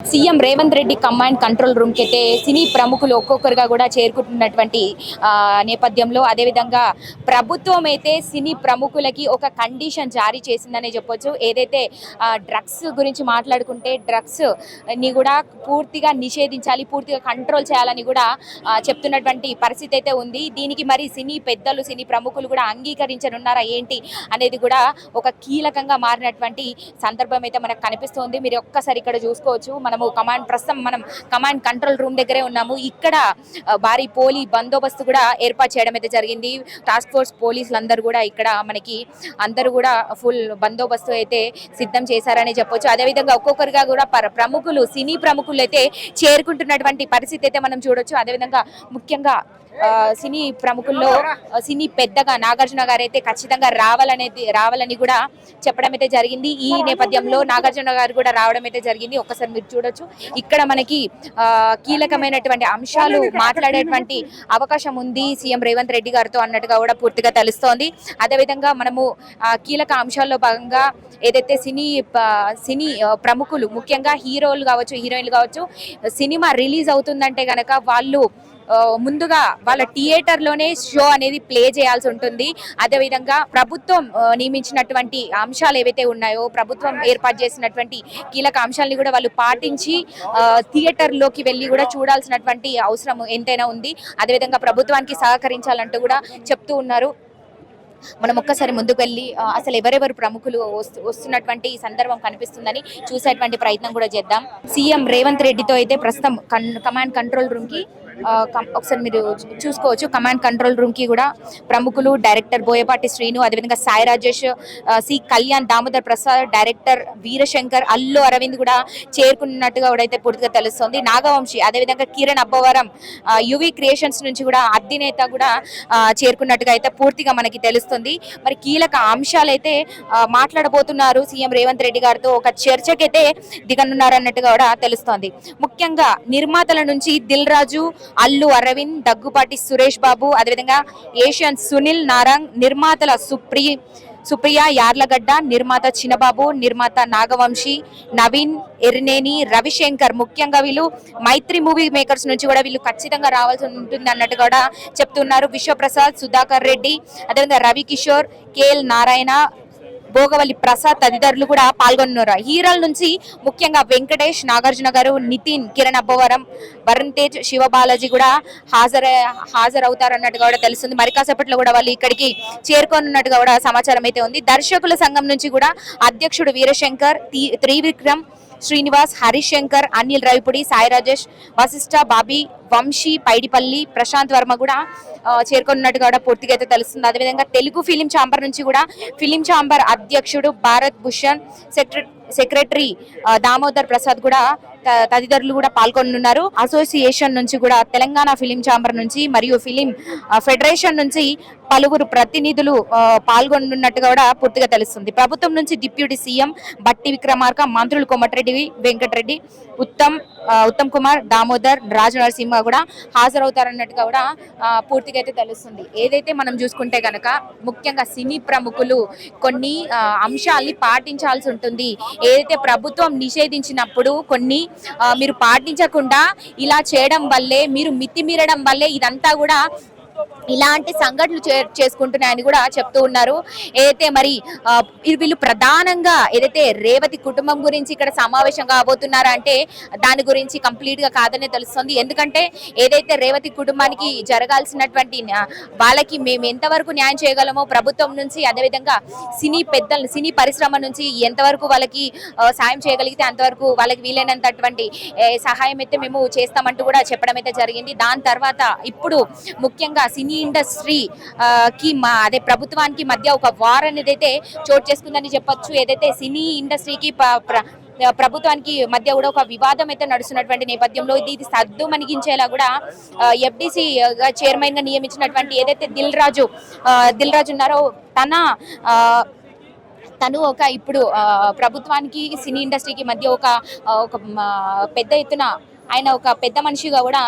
CM Revanth Reddy command control రూమ్కి అయితే సినీ ప్రముఖులు ఒక్కొక్కరుగా కూడా చేరుకుంటున్నటువంటి నేపథ్యంలో అదేవిధంగా ప్రభుత్వం అయితే సినీ ప్రముఖులకి ఒక కండిషన్ జారీ చేసిందనే చెప్పొచ్చు. ఏదైతే డ్రగ్స్ గురించి మాట్లాడుకుంటే డ్రగ్స్ని కూడా పూర్తిగా నిషేధించాలి పూర్తిగా కంట్రోల్ చేయాలని కూడా చెప్తున్నటువంటి పరిస్థితి అయితే ఉంది. దీనికి మరి సినీ పెద్దలు సినీ ప్రముఖులు కూడా అంగీకరించనున్నారా ఏంటి అనేది కూడా ఒక కీలకంగా మారినటువంటి సందర్భం అయితే మనకు కనిపిస్తుంది. మీరు ఒక్కసారి ఇక్కడ చూసుకోవచ్చు. మనము కమాండ్ ప్రస్తుతం మనం కమాండ్ కంట్రోల్ రూమ్ దగ్గరే ఉన్నాము. ఇక్కడ భారీ పోలీ బందోబస్తు కూడా ఏర్పాటు చేయడం అయితే జరిగింది. టాస్క్ ఫోర్స్ పోలీసులు అందరూ కూడా ఇక్కడ మనకి అందరూ కూడా ఫుల్ బందోబస్తు అయితే సిద్ధం చేశారని చెప్పొచ్చు. అదేవిధంగా ఒక్కొక్కరిగా కూడా ప్రముఖులు సినీ ప్రముఖులు అయితే చేరుకుంటున్నటువంటి పరిస్థితి అయితే మనం చూడొచ్చు. అదేవిధంగా ముఖ్యంగా సినీ ప్రముఖుల్లో సినీ పెద్దగా నాగార్జున గారు అయితే ఖచ్చితంగా రావాలనేది రావాలని కూడా చెప్పడం అయితే జరిగింది. ఈ నేపథ్యంలో నాగార్జున గారు కూడా రావడం అయితే జరిగింది. ఒక్కసారి మీరు చూడొచ్చు. ఇక్కడ మనకి కీలకమైనటువంటి అంశాలు మాట్లాడేటువంటి అవకాశం ఉంది సీఎం రేవంత్ రెడ్డి గారితో అన్నట్టుగా కూడా పూర్తిగా తెలుస్తోంది. అదేవిధంగా మనము కీలక అంశాల్లో భాగంగా ఏదైతే సినీ సినీ ప్రముఖులు ముఖ్యంగా హీరోలు కావచ్చు హీరోయిన్లు కావచ్చు సినిమా రిలీజ్ అవుతుందంటే కనుక వాళ్ళు ముందుగా వాళ్ళ థియేటర్లోనే షో అనేది ప్లే చేయాల్సి ఉంటుంది. అదేవిధంగా ప్రభుత్వం నియమించినటువంటి అంశాలు ఏవైతే ఉన్నాయో ప్రభుత్వం ఏర్పాటు చేసినటువంటి కీలక అంశాలని కూడా వాళ్ళు పాటించి ఆ, థియేటర్లోకి వెళ్ళి కూడా చూడాల్సినటువంటి అవసరం ఎంతైనా ఉంది. అదేవిధంగా ప్రభుత్వానికి సహకరించాలంటూ కూడా చెప్తూ ఉన్నారు. మనం ఒక్కసారి ముందుకు వెళ్ళి అసలు ఎవరెవరు ప్రముఖులు వస్తు- వస్తున్నటువంటి సందర్భం కనిపిస్తుందని చూసేటువంటి ప్రయత్నం కూడా చేద్దాం. సీఎం రేవంత్ రెడ్డితో అయితే ప్రస్తుతం కన్- కమాండ్ కంట్రోల్ రూమ్కి ఒకసారి మీరు చూసుకోవచ్చు. కమాండ్ కంట్రోల్ రూమ్కి కూడా ప్రముఖులు డైరెక్టర్ బోయపాటి శ్రీను అదేవిధంగా సాయి రాజేష్ సి కళ్యాణ్ దామోదర్ ప్రసాద్ డైరెక్టర్ వీరశంకర్ అల్లు అరవింద్ కూడా చేరుకున్నట్టుగా కూడా అయితే పూర్తిగా తెలుస్తుంది. నాగవంశి అదేవిధంగా కిరణ్ అబ్బవరం యువి క్రియేషన్స్ నుంచి కూడా అధినేత కూడా చేరుకున్నట్టుగా అయితే పూర్తిగా మనకి తెలుస్తుంది. మరి కీలక అంశాలు అయితే మాట్లాడబోతున్నారు సీఎం రేవంత్ రెడ్డి గారితో. ఒక చర్చకైతే దిగనున్నారు అన్నట్టుగా కూడా తెలుస్తోంది. ముఖ్యంగా నిర్మాతల నుంచి దిల్ రాజు అల్లు అరవింద్ దగ్గుపాటి సురేష్ బాబు అదేవిధంగా ఏషియన్ సునీల్ నారంగ్ నిర్మాతల సుప్రీ సుప్రియ యార్లగడ్డ నిర్మాత చిన్నబాబు నిర్మాత నాగవంశి నవీన్ ఎర్నేని రవిశంకర్ ముఖ్యంగా వీళ్ళు మైత్రి మూవీ మేకర్స్ నుంచి కూడా వీళ్ళు ఖచ్చితంగా రావాల్సి ఉంటుంది అన్నట్టు కూడా చెప్తున్నారు. విశ్వప్రసాద్ సుధాకర్ రెడ్డి అదేవిధంగా రవి కిషోర్ కేఎల్ నారాయణ భోగవల్లి ప్రసాద్ తదితరులు కూడా పాల్గొన్నారు హీరోల నుంచి ముఖ్యంగా వెంకటేష్ నాగార్జున గారు నితిన్ కిరణ్ అబ్బవరం వరుణ్ తేజ్ శివబాలాజీ కూడా హాజర హాజరవుతారన్నట్టుగా కూడా తెలుస్తుంది. మరి కాసేపట్లో కూడా వాళ్ళు ఇక్కడికి చేరుకోనున్నట్టుగా కూడా సమాచారం అయితే ఉంది. దర్శకుల సంఘం నుంచి కూడా అధ్యక్షుడు వీరశంకర్ త్రివిక్రమ్ శ్రీనివాస్ హరీష్ శంకర్ అనిల్ రవిపుడి సాయి రాజేష్ వశిష్ఠ బాబీ వంశీ పైడిపల్లి ప్రశాంత్ వర్మ కూడా చేరుకున్నట్టు చేరుకున్నట్టుగా కూడా పూర్తిగా అయితే తెలుస్తుంది. అదేవిధంగా తెలుగు ఫిలిం ఛాంబర్ నుంచి కూడా ఫిలిం ఛాంబర్ అధ్యక్షుడు భారత్ భూషణ్ సెక్రటరీ సెక్రటరీ దామోదర్ ప్రసాద్ కూడా త- తదితరులు కూడా పాల్గొనున్నారు. అసోసియేషన్ నుంచి కూడా తెలంగాణ ఫిలిం ఛాంబర్ నుంచి మరియు ఫిలిం ఫెడరేషన్ నుంచి పలువురు ప్రతినిధులు పాల్గొనున్నట్టు పాల్గొనున్నట్టుగా కూడా పూర్తిగా తెలుస్తుంది. ప్రభుత్వం నుంచి డిప్యూటీ సీఎం బట్టి విక్రమార్క మంత్రులు కొమటిరెడ్డి వెంకటరెడ్డి ఉత్తమ్ ఉత్తమ్ కుమార్ దామోదర్ రాజు నరసింహ కూడా హాజరవుతారన్నట్టుగా కూడా పూర్తిగా అయితే తెలుస్తుంది. ఏదైతే మనం చూసుకుంటే కనుక ముఖ్యంగా సినీ ప్రముఖులు కొన్ని అంశాల్ని పాటించాల్సి ఉంటుంది. ఏదైతే ప్రభుత్వం నిషేధించినప్పుడు కొన్ని మీరు పాటించకుండా ఇలా చేయడం వల్లే మీరు మితిమీరడం వల్లే ఇదంతా కూడా ఇలాంటి సంఘటనలు చే- చేసుకుంటున్నాయని కూడా చెప్తూ ఉన్నారు. ఏదైతే మరి వీళ్ళు ప్రధానంగా ఏదైతే రేవతి కుటుంబం గురించి ఇక్కడ సమావేశం కాబోతున్నారా అంటే దాని గురించి కంప్లీట్గా కాదనే తెలుస్తుంది. ఎందుకంటే ఏదైతే రేవతి కుటుంబానికి జరగాల్సినటువంటి వాళ్ళకి మేము ఎంతవరకు న్యాయం చేయగలమో ప్రభుత్వం నుంచి అదేవిధంగా సినీ పెద్దలు సినీ పరిశ్రమ నుంచి ఎంతవరకు వాళ్ళకి సాయం చేయగలిగితే అంతవరకు వాళ్ళకి వీలైనంతటువంటి సహాయం అయితే మేము చేస్తామంటూ కూడా చెప్పడం అయితే జరిగింది. దాని తర్వాత ఇప్పుడు ముఖ్యంగా సినీ ఇండస్ట్రీ ఆ, కి మా అదే ప్రభుత్వానికి మధ్య ఒక వార్ అనేది అయితే చోటు చేసుకుందని చెప్పొచ్చు. ఏదైతే సినీ ఇండస్ట్రీకి ప- ప్రభుత్వానికి మధ్య కూడా ఒక వివాదం అయితే నడుస్తున్నటువంటి నేపథ్యంలో ఇది ఇది సద్దు మణిగించేలా కూడా ఎఫ్డిసి చైర్మన్గా నియమించినటువంటి ఏదైతే దిల్ రాజు దిల్ రాజు ఉన్నారో తన ఆ, తను ఒక ఇప్పుడు ఆ, ప్రభుత్వానికి సినీ ఇండస్ట్రీకి మధ్య ఒక ఒక పెద్ద ఎత్తున ఆయన ఒక పెద్ద మనిషిగా కూడా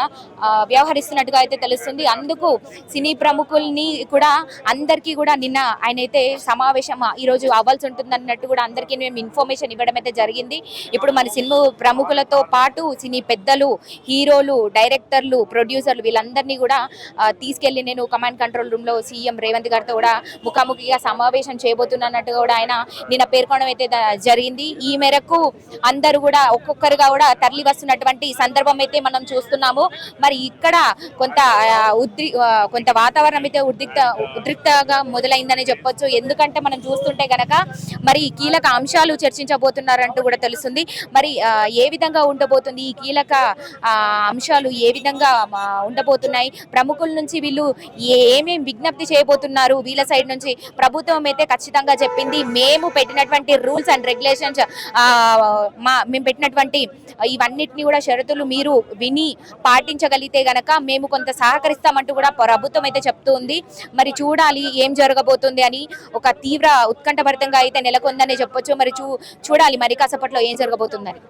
వ్యవహరిస్తున్నట్టుగా అయితే తెలుస్తుంది. అందుకు సినీ ప్రముఖుల్ని కూడా అందరికీ కూడా నిన్న ఆయన అయితే సమావేశం ఈ రోజు అవ్వాల్సి ఉంటుంది అన్నట్టు కూడా అందరికీ మేము ఇన్ఫర్మేషన్ ఇవ్వడం అయితే జరిగింది. ఇప్పుడు మన సినిమా ప్రముఖులతో పాటు సినీ పెద్దలు హీరోలు డైరెక్టర్లు ప్రొడ్యూసర్లు వీళ్ళందరినీ కూడా తీసుకెళ్ళి నేను కమాండ్ కంట్రోల్ రూమ్లో సీఎం రేవంత్ గారితో కూడా ముఖాముఖిగా సమావేశం చేయబోతున్నట్టు కూడా ఆయన నిన్న పేర్కొనడం అయితే జరిగింది. ఈ మేరకు అందరూ కూడా ఒక్కొక్కరుగా కూడా తరలి వస్తున్నటువంటి సందర్భం అయితే మనం చూస్తున్నాము. మరి ఇక్కడ కొంత ఉద్రి కొంత వాతావరణం అయితే ఉద్రిక్త ఉద్రిక్తగా మొదలైందని చెప్పొచ్చు. ఎందుకంటే మనం చూస్తుంటే గనక మరి కీలక అంశాలు చర్చించబోతున్నారంటూ కూడా తెలుస్తుంది. మరి ఏ విధంగా ఉండబోతుంది? ఈ కీలక అంశాలు ఏ విధంగా ఉండబోతున్నాయి? ప్రముఖుల నుంచి వీళ్ళు ఏమేమి విజ్ఞప్తి చేయబోతున్నారు? వీళ్ళ సైడ్ నుంచి ప్రభుత్వం అయితే ఖచ్చితంగా చెప్పింది మేము పెట్టినటువంటి రూల్స్ అండ్ రెగ్యులేషన్స్ మా మేము పెట్టినటువంటి ఇవన్నిటిని కూడా షరతులు మీరు విని పాటించగలిగితే గనక మేము కొంత సహకరిస్తామంటూ కూడా ప్రభుత్వం అయితే చెప్తూ ఉంది. మరి చూడాలి ఏం జరగబోతుంది అని ఒక తీవ్ర ఉత్కంఠభరితంగా అయితే నెలకొందని చెప్పొచ్చు. మరి చూ చూడాలి మరి కాసేపట్లో ఏం జరగబోతుందని.